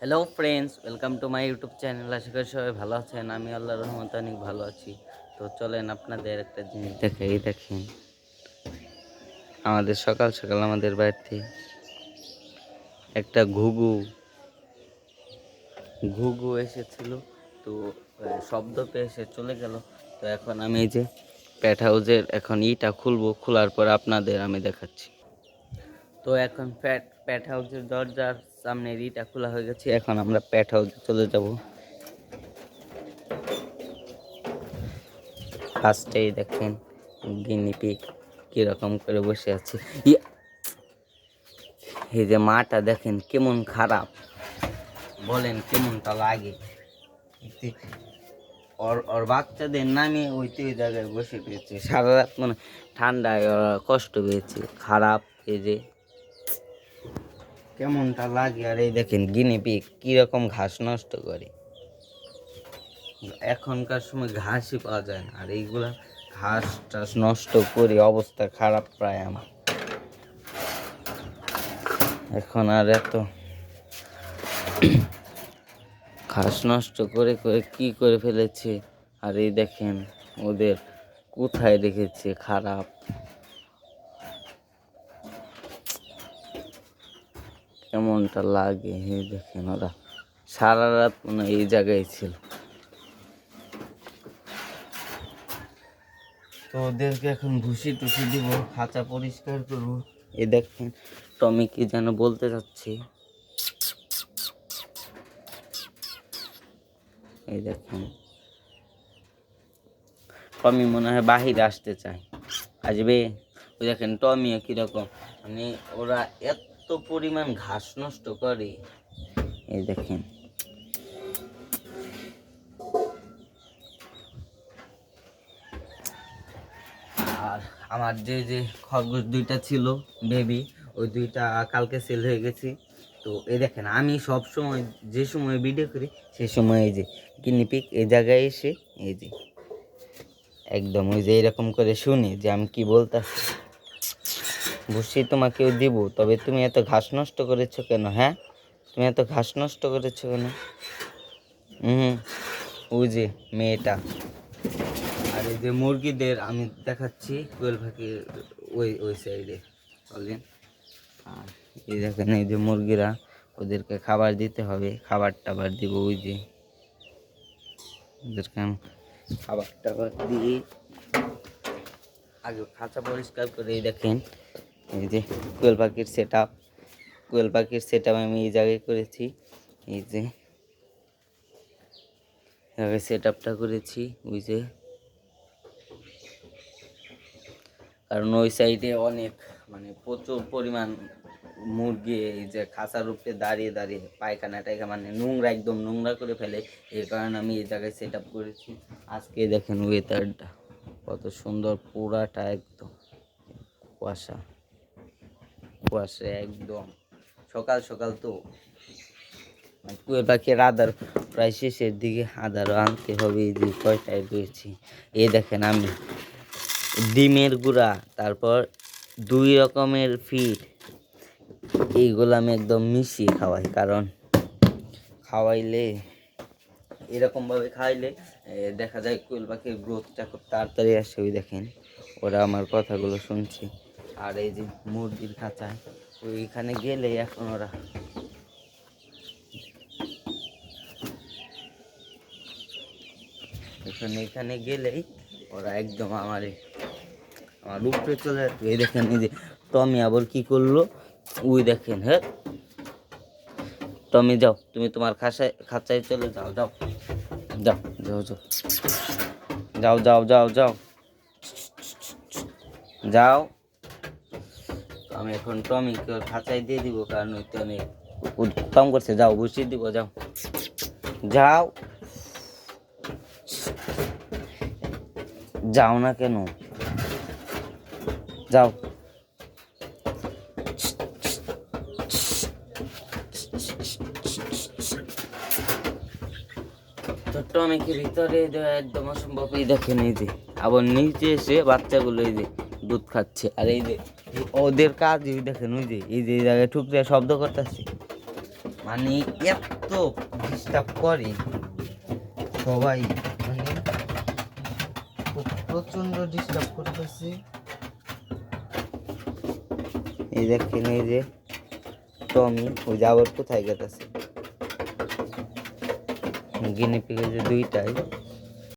Hello friends welcome to my YouTube channel আশা করি সবাই ভালো আছেন। আমি আল্লাহ রহমতে অনেক ভালো আছি। তো চলেন আপনাদের একটা জিনিস দেখে এই দেখেন। আমাদের সকাল সকাল আমাদের বাড়িতে একটা ঘুঘু ঘুঘু এসেছিল। তো শব্দ পেয়ে সে চলে গেল। তো এখন আমি এই যে প্যাট হাউসের এখন ইটা খুলবো। খোলার পর আপনাদের আমি দেখাচ্ছি। তো এখন প্যাট প্যাট হাউসের দরজার সামনে রিটা খোলা হয়ে গেছে, এখন আমরা প্যাট হাউসে চলে যাব। ফার্স্টেই দেখেন গিনিপিক কীরকম করে বসে আছে! এই যে মাটা দেখেন কেমন খারাপ। বলেন কেমনটা লাগে। ওর ওর বাচ্চাদের নামে ওই তো জায়গায় বসে পেয়েছে। সারা রাত মানে ঠান্ডায় কষ্ট পেয়েছে। খারাপ এই যে কেমনটা লাগে? আর এই দেখেন গিনিপিক কীরকম ঘাস নষ্ট করে। এখনকার সময় ঘাসই পাওয়া যায় না, আর এইগুলা ঘাস টাস নষ্ট করে অবস্থা খারাপ প্রায় আমার। এখন আর এত ঘাস নষ্ট করে করে কি করে ফেলেছে? আর এই দেখেন, ওদের কোথায় রেখেছে? খারাপ। কেমনটা লাগে এই দেখেন ওরা। সারা রাত মনে এই জায়গায় ছিল। তো ওদেরকে এখন ভুসি টুসি দিব খাঁচা পরিষ্কার করব। এই দেখেন টমি কি যেন বলতে চাচ্ছে এই দেখেন। টমি মনে হয় বাহিরে আসতে চায়। আসবে? ওই দেখেন টমিও কীরকম। মানে ওরা এত পরিমাণ ঘাস নষ্ট করে। এই দেখেন। আর আমার যে যে খরগোশ দুইটা ছিল বেবি ওই দুইটা কালকে সেল হয়ে গেছি। তো এই দেখেন, আমি সব সময় যে সময় ভিডিও করি, সে সময় এই যে গিনিপিক এই জায়গায় এসে, এই যে, একদম ওই যে এরকম করে শুনি যে আমি কি বলতেছি। ভুসি তোমাকেও দিব, তবে তুমি এত ঘাস নষ্ট করেছ কেন হ্যাঁ? তুমি এত ঘাস নষ্ট করেছ কেন? হুম ওই যে মেয়েটা। আর এই যে মুরগিদের আমি দেখাচ্ছি কোয়েল পাখির ওই ওই সাইডে চলেন আর এই দেখেন, এই যে মুরগিরা, ওদেরকে খাবার দিতে হবে, খাবার টাবার দিব, ওই যে। ওদেরকে আমি খাবার টাবার দিয়ে আগে খাঁচা পরিষ্কার করে দেখেন এই যে কোয়েল পাখির সেট আপ কোয়েল পাখির সেট আপ আমি এই জায়গায় করেছি। এই যে এভাবে সেট আপটা করেছি, ওই যে। কারণ ওই সাইডে অনেক মানে প্রচুর পরিমাণ মুরগি এই যে খাঁচার উপরে দাঁড়িয়ে দাঁড়িয়ে পায়খানা টায়খানা মানে নোংরা, একদম নোংরা করে ফেলে। এই কারণে আমি এই জায়গায় সেট আপ করেছি। আজকে দেখেন ওয়েদারটা কত সুন্দর, পুরাটা একদম কুয়াশা। কুয়াশা একদম। সকাল সকাল তো মানে কুয়ের পাখির আদার প্রায় শেষের দিকে আদারও আনতে হবে, এই যে কয়টায় রয়েছি এ দেখেন আমি ডিমের গুঁড়া, তারপর দুই রকমের ফিড, এইগুলো আমি একদম মিশিয়ে খাওয়াই, কারণ খাওয়াইলে, এরকমভাবে খাইলে দেখা যায় কোয়েল পাখির গ্রোথটা খুব তাড়াতাড়ি আসে, ওই দেখেন, ওরা আমার কথাগুলো শুনছে। আর এই যে মুরগির খাঁচায় ওইখানে গেলে এখন ওরা এখানে এখানে গেলেই ওরা একদম আমার আমার উপরে চলে আসবে এই দেখেন, এই যে টমি আবার কি করল? ওই দেখেন হ্যাঁ? টমি, যাও, তুমি তোমার খাঁচায় খাঁচায় চলে যাও যাও। যাও যাও যাও। যাও যাও যাও যাও। যাও। আমি এখন টমিকে খাঁচায় দিয়ে দিব কারণ ওই তো অনেক কম করছে যাও বসিয়ে দিব যাও। যাও। যাও না কেন? যাও। টমেকের ভিতরে একদম অসম্ভব। এই দেখেন এই যে আবার নিচে এসে বাচ্চাগুলো এই যে দুধ খাচ্ছে। আর এই যে ওদের কাজ দেখেন, ওই যে, এই যে জায়গায় ঠুকরে শব্দ করতেছে। মানে এত ডিস্টার্ব করে সবাই মানে প্রচণ্ড ডিস্টার্ব করতেছে। এই দেখেন, এই যে টমি, ওই যে আবার কোথায় গেতেছে? গিনিপিকে যে দুইটাই।